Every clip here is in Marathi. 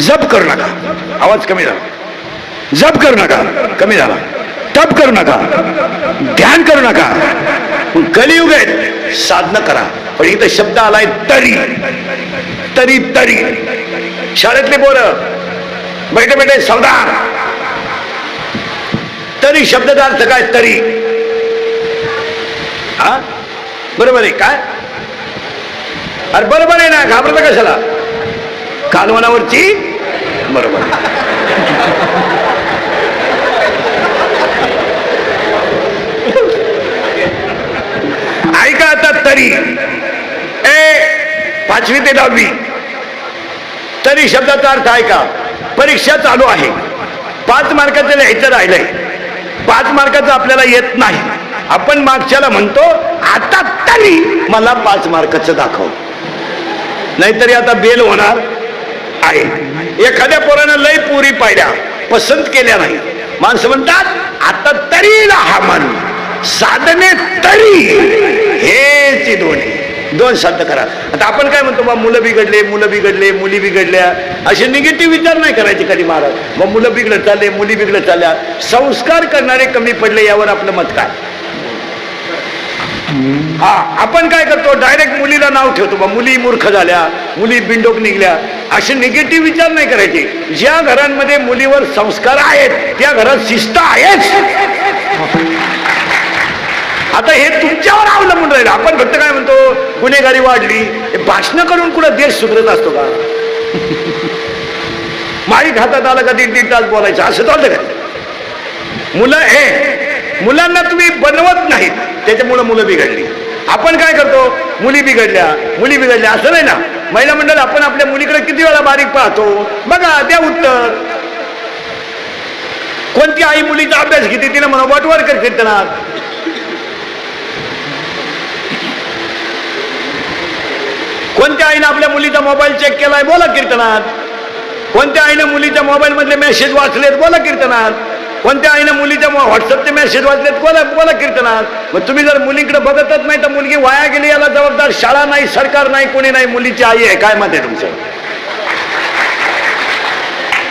जप करू नका. आवाज कमी झाला. जप करू नका. कमी झाला. तप करू नका. ध्यान करू नका. कलियुग आहेत. साधना करा. पण इथं शब्द आलाय तरी. तरी तरी. शाळेतले बोल बैठे बैठे सावधान तरी शब्दाचा अर्थ काय? तरी. हा? बरोबर आहे काय अरे बरोबर आहे ना? घाबरता कशाला? कालवनावरची बरोबर ऐका आता तरी. ए पाचवी ते दहावी. तरी शब्दाचा अर्थ ऐका. परीक्षा चालू आहे. पाच मार्काचं लिहायचं राहिलंय. पाच मार्काचं आपल्याला येत नाही. आपण मागच्याला म्हणतो आता तरी मला पाच मार्काचं दाखव. नाहीतरी आता बेल होणार. आहे. एखाद्या पोरानं लय पुरी पाहिल्या पसंत केल्या नाही. माणसं म्हणतात आता तरी हा मन साधने तरी. हेच दोन्ही दोन शब्द करा. आता आपण काय म्हणतो बा मुलं बिघडले मुलं बिघडले मुली बिघडल्या. असे निगेटिव्ह विचार नाही करायचे कधी महाराज. मग मुलं बिघडत चालले मुली बिघडत चालल्या. संस्कार करणारे कमी पडले यावर आपलं मत काय? हा आपण काय करतो? डायरेक्ट मुलीला नाव ठेवतो. बा मुली मूर्ख झाल्या मुली बिंडोक निघल्या. असे निगेटिव्ह विचार नाही करायचे. ज्या घरांमध्ये मुलीवर संस्कार आहेत त्या घरात शिस्त आहेच. आता हे तुमच्यावर अवलंबून राहिलं. आपण फक्त काय म्हणतो? गुन्हेगारी वाढली. हे भाषण करून कुठं देश सुधरत असतो का? माळी हातात आला का दीड दीड तास बोलायचं? असं चालतं का? मुलं हे मुलांना तुम्ही बनवत नाहीत. त्याच्यामुळं मुलं बिघडली. आपण काय करतो? मुली बिघडल्या मुली बिघडल्या असं नाही ना? महिला मंडळ आपण आपल्या मुलीकडे किती वेळा बारीक पाहतो? बघा द्या उत्तर. कोणती आई मुलीचा अभ्यास घेते तिने म्हणा वाटवार कर कीर्तनात? कोणत्या आईनं आपल्या मुलीचा मोबाईल चेक केलाय? बोला कीर्तनात. कोणत्या आईनं मुलीच्या मोबाईल मधले मेसेज वाचलेत? बोला कीर्तनात. कोणत्या आईनं मुलीच्या व्हॉट्सअपचे मेसेज वाचलेत? कोणा बोला कीर्तनात? मग तुम्ही जर मुलीकडे बघतच नाही तर मुलगी वाया गेली याला जबाबदार शाळा नाही सरकार नाही कोणी नाही मुलीची आई आहे. काय म्हणते आहे तुमचं?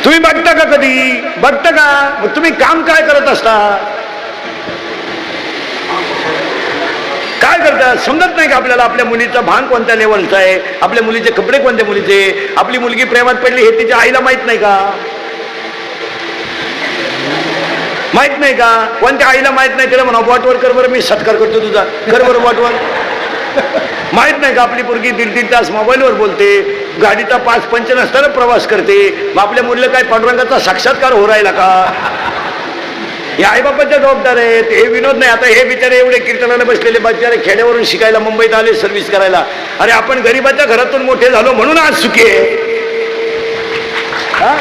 तुम्ही बघता का कधी? बघता का? मग तुम्ही काम काय करत असता? काय करता? समजत नाही का आपल्याला? आपल्या मुलीचं भान कोणत्या लेवलचं आहे? आपल्या मुलीचे कपडे कोणत्या मुलीचे? आपली मुलगी प्रेमात पडली हे तिच्या आईला माहीत नाही का? माहीत नाही का? कोणत्या आईला माहीत नाही तिला म्हणा बॉटवर कर बरं मी सत्कार करतो तुझा. कर बरं बॉटवर माहीत नाही का आपली पोरगी दीड दीड तास मोबाईलवर बोलते गाडीचा पाच पंच नसताना प्रवास करते. मग आपल्या मुलीला काय पांडुरंगाचा साक्षात्कार हो राहिला का? हे आईबापाच्या जबाबदार आहेत. हे विनोद नाही. आता हे बिचारे एवढे कीर्तनाला बसलेले बिचारे खेड्यावरून शिकायला मुंबईत आले सर्व्हिस करायला. अरे आपण गरीबाच्या घरातून मोठे झालो म्हणून आज सुखी आहे. हा?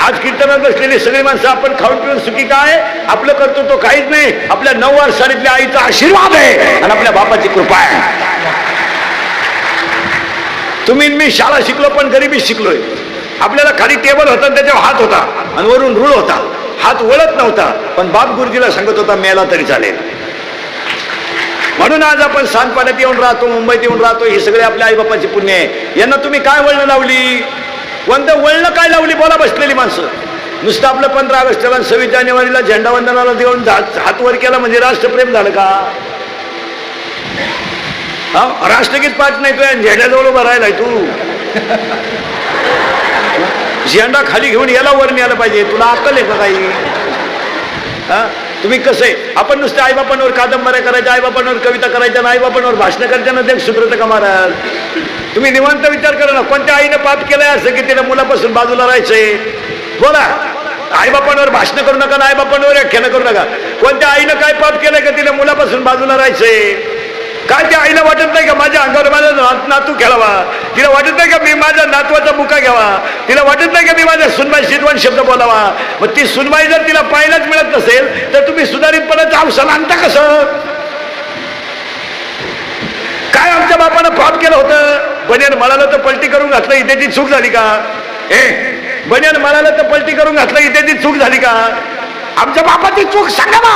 आज कीर्तनात बसलेली सगळी माणसं आपण खाऊन पिऊन सुखी काय? आपलं करतो तो काहीच नाही. आपल्या नऊ वर्षातल्या आईचा आशीर्वाद आहे. आणि आपल्या बापाची कृपा आहे. तुम्ही मी शाळा शिकलो पण गरीबी शिकलोय. आपल्याला खाली टेबल होता आणि त्याच्यावर हात होता. आणि वरून रूळ होता. हात वळत नव्हता. पण बाप गुरुजीला सांगत होता मेला तरी चालेल. म्हणून आज आपण सांगपाण्यात येऊन राहतो मुंबईत येऊन राहतो. हे सगळे आपल्या आईबापाची पुण्य आहे. यांना तुम्ही काय वळणं लावली? कोणतं वळणं काय लावली? बोला बसलेली माणसं. नुसतं आपलं पंधरा ऑगस्टला आणि सव्वीस जानेवारीला झेंडा वंदनाला देऊन हात हात वर केला म्हणजे राष्ट्रप्रेम झालं का? हा? राष्ट्रगीत पाठ नाही तो झेंड्याजवळ उभा राहिलाय तू. झेंडा खाली घेऊन याला वर न्यायला पाहिजे. तुला अक्कल आहे का काही? हा? तुम्ही कसं? आहे आपण नुसतं आईबापांवर कादंबऱ्या करायच्या आईबापांवर कविता करायच्या ना आईबापांवर भाषण करायच्या ना ते सुब्रत का महाराज. तुम्ही निवांत विचार करा ना कोणत्या आईनं पाप केलंय असं की तिला मुलापासून बाजूला राहायचंय? बोला. आईबापांवर भाषण करू नका आईबापांवर व्याख्यानं करू नका. कोणत्या आईनं काय पाप केलंय का तिला मुलापासून बाजूला राहायचंय? काय त्या आईला वाटत नाही का माझ्या अंगावर माझा नात- नातू खेळावा तिला वाटत नाही का मी माझ्या नातवाचा मुका घ्यावा? तिला वाटत नाही का मी माझ्या सुनबाई दोन शब्द बोलावा? मग ती सुनबाई जर तिला पाहायलाच मिळत नसेल तर तुम्ही सुधारितपणाचं अवसान आणता कसं काय आमच्या बापानं पाप केलं होतं? बन्यान मळाला तर पलटी करून घातलं इथे ती चूक झाली का? ए बन्यान मळाला तर पलटी करून घातलं इथे ती चूक झाली का? आमच्या बापाची चूक सांगा ना!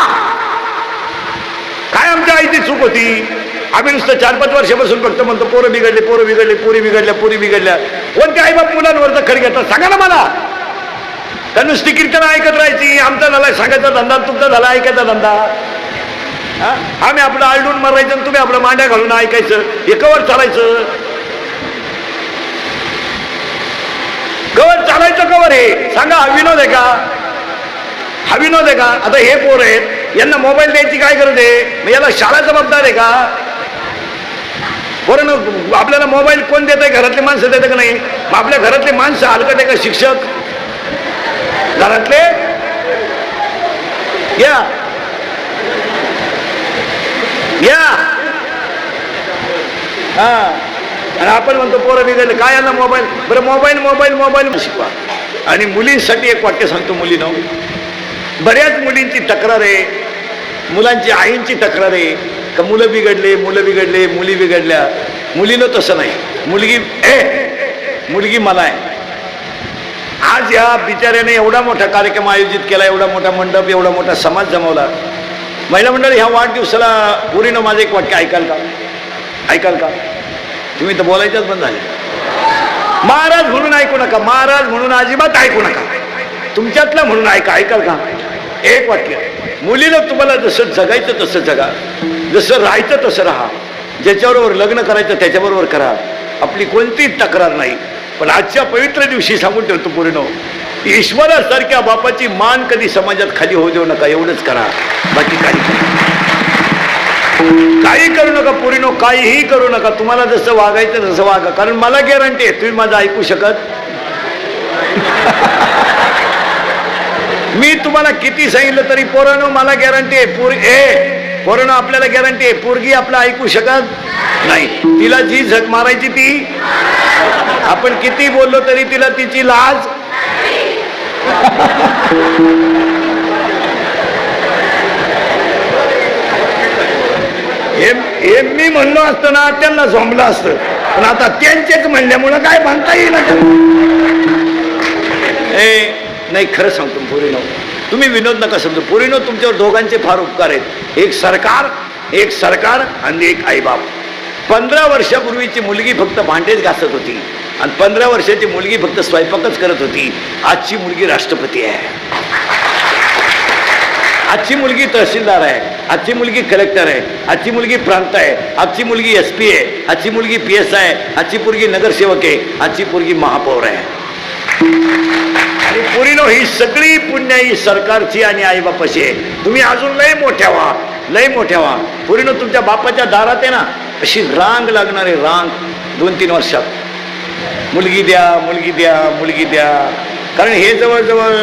काय आमच्या आईची चूक होती? आम्ही नुसतं चार पाच वर्षापासून फक्त म्हणतो पोरं बिघडले पोरं बिघडले पोरी बिघडल्या पोरी बिघडल्या. कोणते आई बाप मुलांवर दखल घेतात सांगा ना मला. त्या नुसती कीर्तन ऐकत राहायची आमचा झाला सांगायचा धंदा तुमचा झाला ऐकायचा धंदा. हा? आम्ही आपलं आलडून मरायचं आणि तुम्ही आपलं मांड्या घालून ऐकायचं हे कवर चालायचं. कवर चालायचं कवर हे? सांगा हा विनोद आहे का? हा विनोद आहे का? आता हे पोर आहेत यांना मोबाईल द्यायची काय गरज आहे? मग याला शाळा जबाबदार आहे का? बरं ना आपल्याला मोबाईल कोण देत आहे घरातले माणसं देतं का नाही? आपल्या घरातले माणसं हलकत आहे का शिक्षक? घरातले? या. या. हा. आणि आपण म्हणतो पोरं बिघडले. काय आलं मोबाईल? बरं मोबाईल मोबाईल मोबाईल. शिकवा. आणि मुलींसाठी एक वाक्य सांगतो मुलीनं. बऱ्याच मुलींची तक्रार आहे. मुलांची आईंची तक्रार आहे. का मुलं बिघडले मुलं बिघडले मुली बिघडल्या. मुलीनं तसं नाही. मुलगी ए मुलगी मला आहे आज या बिचाऱ्याने एवढा मोठा कार्यक्रम आयोजित केला एवढा मोठा मंडप एवढा मोठा समाज जमवला. महिला मंडळ ह्या वाढदिवसाला पुरीनं माझं एक वाक्य ऐकाल का? ऐकाल का? तुम्ही तर बोलायच्याच बंद झाले. महाराज म्हणून ऐकू नका महाराज म्हणून अजिबात ऐकू नका. तुमच्यातलं म्हणून ऐका ऐकाल का? एक वाक्य. मुलीनं तुम्हाला जसं जगायचं तसं जगा. जसं राहायचं तसं राहा. ज्याच्याबरोबर लग्न करायचं त्याच्याबरोबर करा. आपली कोणतीच तक्रार नाही. पण आजच्या पवित्र दिवशी सांगून ठेवतो पूर्ण. ईश्वरासारख्या बापाची मान कधी समाजात खाली होऊ देऊ नका एवढंच करा. बाकी काही काही करू नका पुरीनो काहीही करू नका. तुम्हाला जसं वागायचं तसं वागा. कारण मला गॅरंटी आहे तुम्ही माझं ऐकू शकत? मी तुम्हाला किती सांगितलं तरी पोरानो मला गॅरंटी आहे पुरी ए कोरोना आपल्याला गॅरंटी आहे पोरगी आपलं ऐकू शकत नाही. तिला जी झक मारायची ती आपण किती बोललो तरी तिला तिची लाज. एम मी म्हणलो असतं ना त्यांना झोंबलं असतं. पण आता त्यांचेच म्हणल्यामुळं काय म्हणता येईल नाही खरं सांगतो पोरीनो तुम्ही विनोद नका समजू. पुरीनो तुमच्यावर दोघांचे फार उपकार आहेत. एक सरकार एक सरकार आणि एक आईबाप. पंधरा वर्षापूर्वीची मुलगी फक्त भांडेच घासत होती आणि पंधरा वर्षाची मुलगी फक्त स्वयंपाकच करत होती. आजची मुलगी राष्ट्रपती आहे. आजची मुलगी तहसीलदार आहे. आजची मुलगी कलेक्टर आहे. आजची मुलगी प्रांत आहे. आजची मुलगी एस पी आहे. आजची मुलगी पी एस आहे. आजची मुलगी नगरसेवक आहे. आजची मुलगी महापौर आहे. आणि पुरीनो ही सगळी पुण्य ही सरकारची आणि आईबापाची आहे. तुम्ही अजून लय मोठ्या व्हा लय मोठ्या व्हा. पुरीनो तुमच्या बापाच्या दारात आहे ना अशी रांग लागणारी रांग दोन तीन वर्षात. मुलगी द्या मुलगी द्या मुलगी द्या. कारण हे जवळजवळ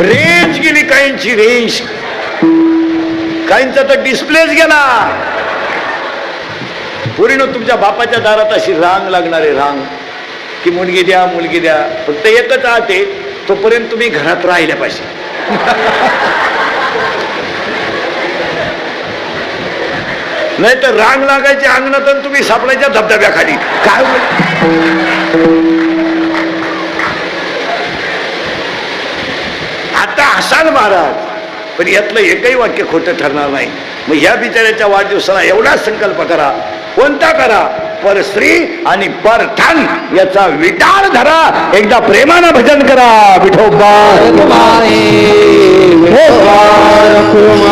रेंज गेली काहींची रेंज. काहींचा तर डिस्प्लेच गेला. पूर्ण तुमच्या बापाच्या दारात अशी रांग लागणारे रांग. की मुलगी द्या मुलगी द्या. फक्त एकच आहे तोपर्यंत तुम्ही घरात राहिल्या पाहिजे. नाही तर रांग लागायची अंगणात तुम्ही सापडायच्या धबधब्याखाली. काय आता असाल महाराज पण यातलं एकही वाक्य खोटं ठरणार नाही. मग ह्या बिचाऱ्याच्या वाढदिवसाला एवढा संकल्प करा. कोणता करा? पर स्त्री आणि पर धन याचा विटाळ धरा. एकदा प्रेमानं भजन करा. विठोबा. विठोबा